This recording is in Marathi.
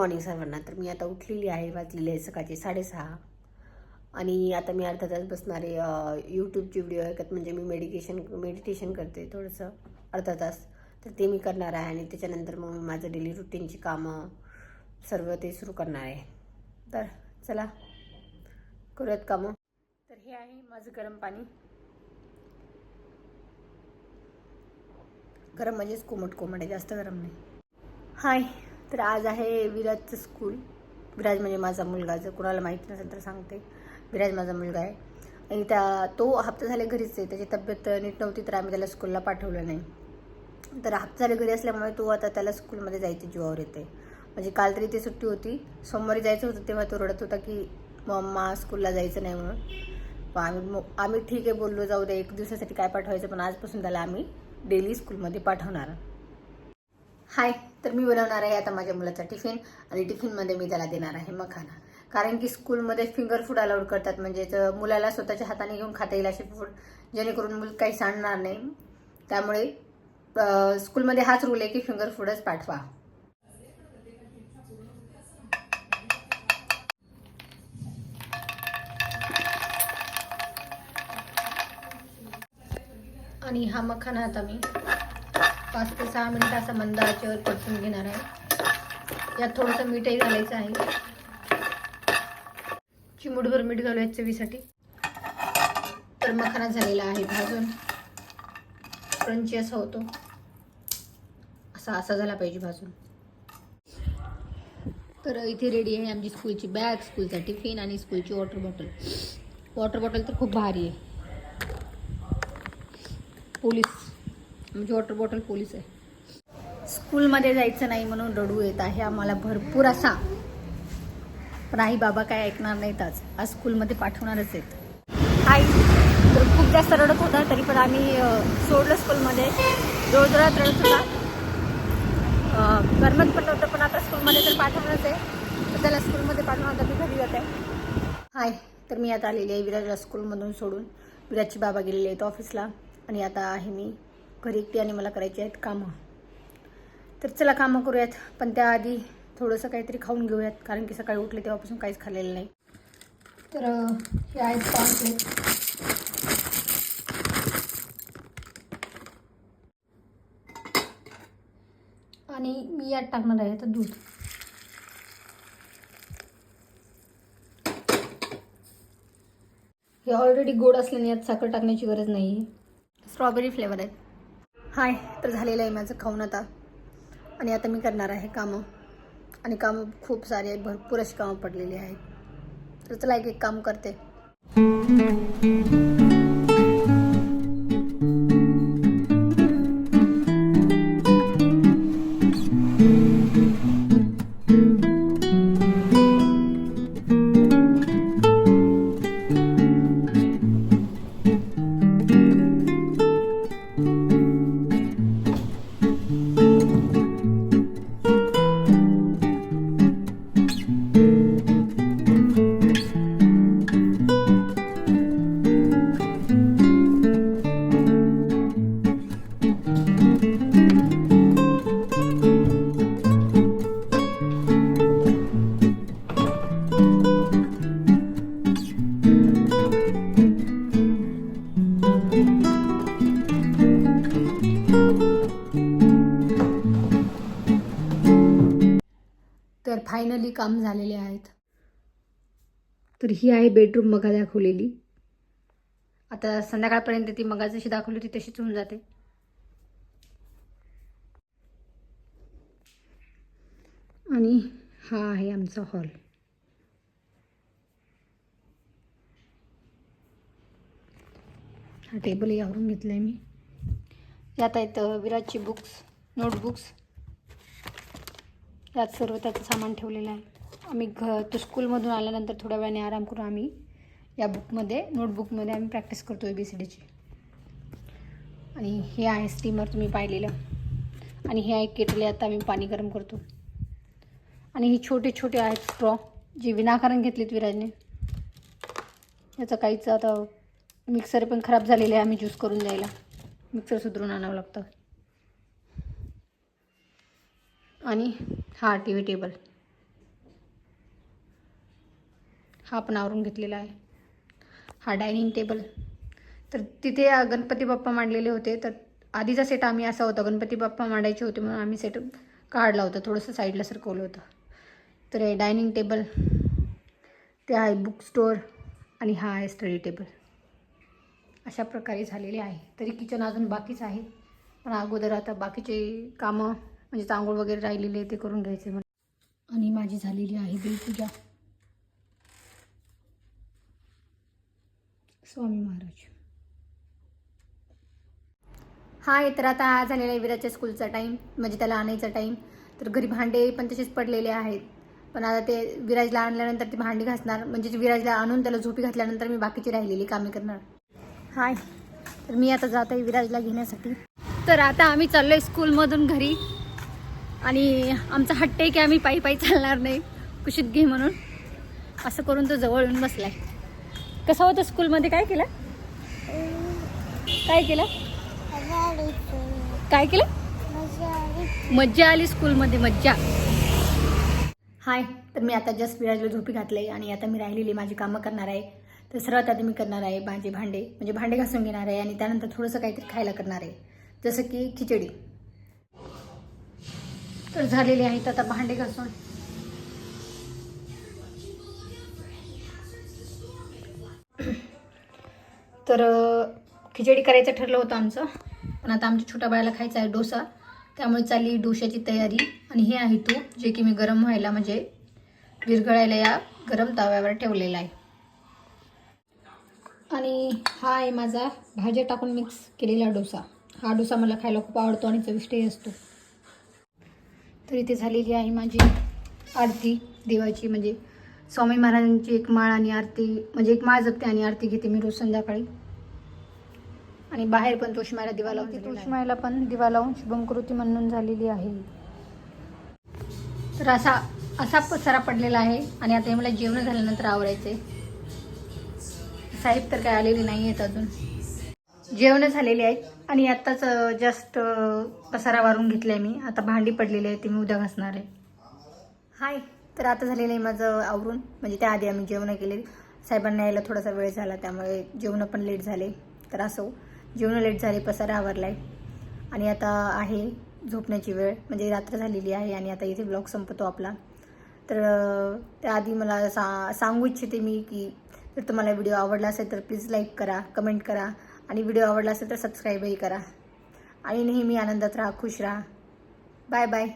मॉर्निंग सर्वांना तर मी आता उठलेली आहे वाजलेली आहे सकाळचे साडेसहा. आणि आता मी अर्धा तास बसणारे यूट्यूबची यूट्यूबचे व्हिडिओ ऐकत म्हणजे मी मेडिकेशन मेडिटेशन करते थोडंसं अर्धा तास. तर ते मी करणार आहे आणि त्याच्यानंतर मग मी माझं डेली रुटीनची कामं सर्व ते सुरू करणार आहे. तर चला करूयात कामं. तर हे आहे माझं गरम पाणी. गरम म्हणजेच कोमट कोमट आहे जास्त गरम नाही. हाय. तर आज आहे विराजचं स्कूल विराज म्हणजे माझा मुलगा जर कुणाला माहीत नसेल तर सांगते. विराज माझा मुलगा आहे. आणि त्या तो हप्ता झाले घरीच आहे. त्याची तब्येत नीट नव्हती तर आम्ही त्याला स्कूलला पाठवलं नाही. तर हप्ता झाले घरी असल्यामुळे तो आता त्याला स्कूलमध्ये जायची जीवावर येते. म्हणजे काल तरी ती सुट्टी होती. सोमवारी जायचं होतं तेव्हा तो रडत होता की मम्मा स्कूलला जायचं नाही म्हणून. आम्ही मग आम्ही ठीक आहे बोललो जाऊ दे एक दिवसासाठी काय पाठवायचं? पण आजपासून त्याला आम्ही डेली स्कूलमध्ये पाठवणार. हाय तर मी बनवणार आहे आता माझ्या मुलाचा टिफिन आणि टिफिनमध्ये मी त्याला देणार आहे मखाना. कारण की स्कूलमध्ये फिंगर फूड अलाउड करतात म्हणजे मुलाला स्वतःच्या हाताने घेऊन खाता येईल असे फूड जेणेकरून मुलं काही सांडणार नाही. त्यामुळे स्कूलमध्ये हाच रूल आहे की फिंगर फूडच पाठवा. आणि हा मखाना आता मी पाच ते सहा मिनिट असं मंद आचेवर परतून घेणार आहे. यात थोडंसं मीठही घालायचं आहे. चिमूटभर मीठ घालूया चवीसाठी. तर मखाना झालेला आहे भाजून. क्रंची असा होतो. असा असा झाला पाहिजे भाजून. तर इथे रेडी आहे आमची स्कूलची बॅग स्कूलचा टिफिन आणि स्कूलची वॉटर बॉटल वॉटर बॉटल तर खूप भारी आहे. पोलीस म्हणजे वॉटर बॉटल पोलीस आहे. स्कूलमध्ये जायचं नाही म्हणून रडू येत आहे. आम्हाला भरपूर असा पण आई बाबा काय ऐकणार नाहीत आज. आज स्कूलमध्ये पाठवणारच आहेत. आई तर खूप जास्त रडत होता तरी पण आम्ही सोडलं स्कूलमध्ये. जोरजोरात रडत होता. अं, करमत पण नव्हतं पण आता स्कूलमध्ये तर पाठवणारच आहे. तर त्याला स्कूलमध्ये पाठवणार तर मी घरी जात आहे. हाय. तर मी आता आलेली आहे विराजला स्कूलमधून सोडून. विराजची बाबा गेलेले आहेत ऑफिसला. आणि आता आहे मी घरी एकटी आणि मला करायची आहेत कामं. तर चला कामं करूयात पण त्याआधी थोडंसं काहीतरी खाऊन घेऊयात कारण की सकाळी उठले तेव्हापासून काहीच खाल्लेलं नाही. तर हे आहेत कॉर्नफ्लेक्स आणि मी यात टाकणार आहे आता दूध. हे ऑलरेडी गोड असल्याने यात साखर टाकण्याची गरज नाही आहे स्ट्रॉबेरी फ्लेवर आहेत. हाय तर झालेलं आहे माझं खाऊन आता. आणि आता मी करणार आहे कामं. आणि कामं खूप सारे आहेत भरपूर अशी कामं पडलेली आहेत. तर चला एक एक काम करते. फायनली काम झालेले आहेत. तर ही आहे बेडरूम मगा दाखवलेली. आता संध्याकाळपर्यंत ती मगा जशी दाखवली होती तशीच होऊन जाते. आणि हा आहे आमचा हॉल हा टेबल यावरून घेतला आहे मी. यात आहेत विराजची बुक्स नोटबुक्स यात सर्व त्याचं सामान ठेवलेलं आहे. आम्ही घ तो स्कूलमधून आल्यानंतर थोड्या वेळाने आराम करून आम्ही या बुकमध्ये नोटबुकमध्ये आम्ही प्रॅक्टिस करतो ए बी सी डीची आणि हे आहे स्टीमर तुम्ही पाहिलेलं. आणि हे आहे केटली आता आम्ही पाणी गरम करतो. आणि हे छोटे छोटे आहेत स्ट्रॉ जे विनाकारण घेतलेत विराजने. याचं काहीच आता मिक्सर पण खराब झालेले आहे आम्ही ज्यूस करून द्यायला. मिक्सर सुधरून आणावं लागतं. आणि हा टी व्ही टेबल हा पण आवरून घेतलेला आहे. हा डायनिंग टेबल. तर तिथे गणपती बाप्पा मांडलेले होते. तर आधीचा सेट आम्ही असा होता गणपती बाप्पा मांडायचे होते म्हणून आम्ही सेट काढला होता. थोडंसं साईडला सरकवलं होतं. तर हे डायनिंग टेबल ते आहे बुक स्टोअर आणि हा आहे स्टडी टेबल. अशा प्रकारे झालेले आहे. तरी किचन अजून बाकीच आहे. पण अगोदर आता बाकीचे कामं म्हणजे तांगूळ वगैरे राहिलेले ते करून घ्यायचे मला आणि माझी झालेली आहे देवपूजा. स्वामी महाराज. हा तर आता हा झालेला आहे विराजच्या स्कूलचा टाईम म्हणजे त्याला आणायचा टाईम तर घरी भांडे पण तसेच पडलेले आहेत. पण आता ते विराजला आणल्यानंतर ते भांडी घासणार म्हणजे विराजला आणून त्याला झोपी घातल्यानंतर मी बाकीची राहिलेली कामे करणार. हाय. तर मी आता जात आहे विराजला घेण्यासाठी. तर आता आम्ही चाललो आहे स्कूलमधून घरी. आणि आमचा हट्ट आहे की आम्ही पायी पायी चालणार नाही. कुशीत घे म्हणून. असं करून तो जवळ येऊन बसलाय. कसं होतं स्कूलमध्ये? काय केलं? काय केलं? काय केलं? मज्जा आली स्कूलमध्ये मज्जा. हाय तर मी आता जस्ट विराजला झोपी घातले आणि आता मी राहिलेली माझी कामं करणार आहे. तर सर्वात आधी मी करणार आहे माझे भांडे. म्हणजे भांडे घासून घेणार आहे आणि त्यानंतर थोडंसं काहीतरी खायला करणार आहे. जसं की खिचडी. तर झालेले आहेत आता भांडे घासून. तर खिचडी करायचं ठरलं होतं आमचं. पण आता आमच्या छोट्या बाळाला खायचा आहे डोसा. त्यामुळे चालली डोशाची तयारी. आणि हे आहे तू जे की मी गरम व्हायला म्हणजे विरघळायला या गरम तव्यावर ठेवलेला आहे. आणि हा आहे माझा भाज्या टाकून मिक्स केलेला डोसा. हा डोसा मला खायला खूप आवडतो आणि चविष्टही असतो. तर इथे झालेली आहे माझी आरती देवाची. म्हणजे स्वामी महाराजांची एक माळ आणि आरती म्हणजे एक माळ जपते आणि आरती घेते मी रोज संध्याकाळी. आणि बाहेर पण तुळशीमायला दिवा लावते तुळशीमायला पण दिवा लावून शुभंकृती म्हणून झालेली आहे. तर असा असा पसारा पडलेला आहे. आणि आता हे मला जेवण झाल्यानंतर आवरायचे साहेब तर काय आलेले नाही आहेत अजून. जेवण झालेली आहेत. आणि आत्ताच जस्ट पसारा वारून घेतलाय मी. आता भांडी पडलेली आहे ती मी उद्या घासणार आहे. हाय. तर आता झालेलं आहे माझं आवरून. म्हणजे त्याआधी आम्ही जेवणं केले साहेबांना यायला थोडासा वेळ झाला त्यामुळे जेवणं पण लेट झाले. तर असो जेवणं लेट झाले पसारा आवरलाय. आणि आता आहे झोपण्याची वेळ. म्हणजे रात्र झालेली आहे आणि आता इथे ब्लॉग संपतो आपला. तर त्याआधी मला सा सांगू इच्छिते मी की जर तुम्हाला व्हिडिओ आवडला असेल तर प्लीज लाईक करा कमेंट करा. आणि व्हिडिओ आवडला असेल तर सबस्क्राईबही करा. आणि नेहमी आनंदात राहा खुश राहा. Bye bye